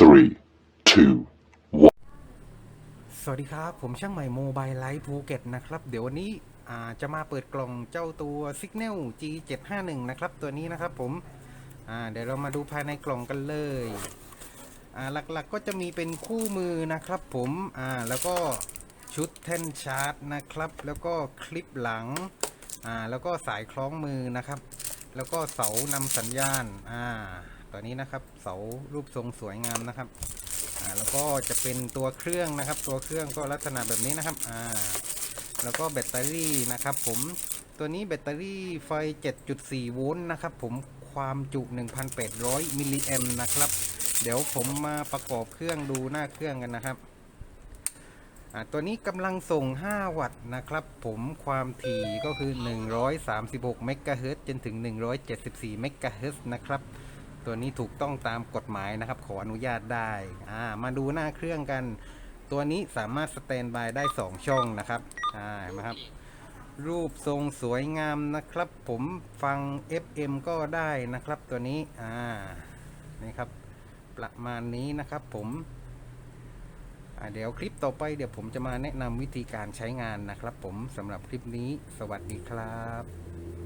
three, two, สวัสดีครับ ผมช่างใหม่โมบายไลท์ภูเก็ตนะครับ เดี๋ยววันนี้อ่าจะมาเปิดกล่องเจ้าตัว Signal G751 นะครับ ตัวนี้นะครับผมอ่าเดี๋ยวเรามาดูภายในกล่องกันเลยอ่าหลักๆก็จะมีเป็นคู่มือนะครับผมอ่าแล้วก็ชุดแท่นชาร์จนะครับ แล้วก็คลิปหลังอ่าแล้วก็สายคล้องมือนะครับ แล้วก็เสานำสัญญาณอ่า ตัวนี้นะครับ เสารูปทรงสวยงามนะครับอ่าแล้วก็จะเป็นตัวเครื่องนะครับ ตัวเครื่องก็ลักษณะแบบนี้นะครับอ่าแล้วก็แบตเตอรี่นะครับ ผมตัวนี้แบตเตอรี่ไฟ 7.4 โวลต์นะครับ ผมความจุ 1,800 มิลลิแอมป์นะครับ เดี๋ยวผมมาประกอบเครื่องดูหน้าเครื่องกันนะครับตัวนี้กำลังส่ง 5 วัตต์นะครับ ผมความถี่ก็คือ 136 เมกะเฮิรตจนถึง 174 เมกะเฮิรตนะครับ ตัวนี้ถูกต้องตามกฎหมายนะครับ ขออนุญาตได้อ่ามาดูหน้าเครื่องกัน ตัวนี้สามารถสแตนบายได้ 2 ช่องนะครับอ่านไหมครับรูปทรงสวยงามนะครับ ผมฟัง FM ก็ได้นะครับตัวนี้อ่านี่ครับ ประมาณนี้นะครับผมเดี๋ยวคลิปต่อไปเดี๋ยวผมจะมาแนะนำวิธีการใช้งานนะครับผมสำหรับคลิปนี้ สวัสดีครับ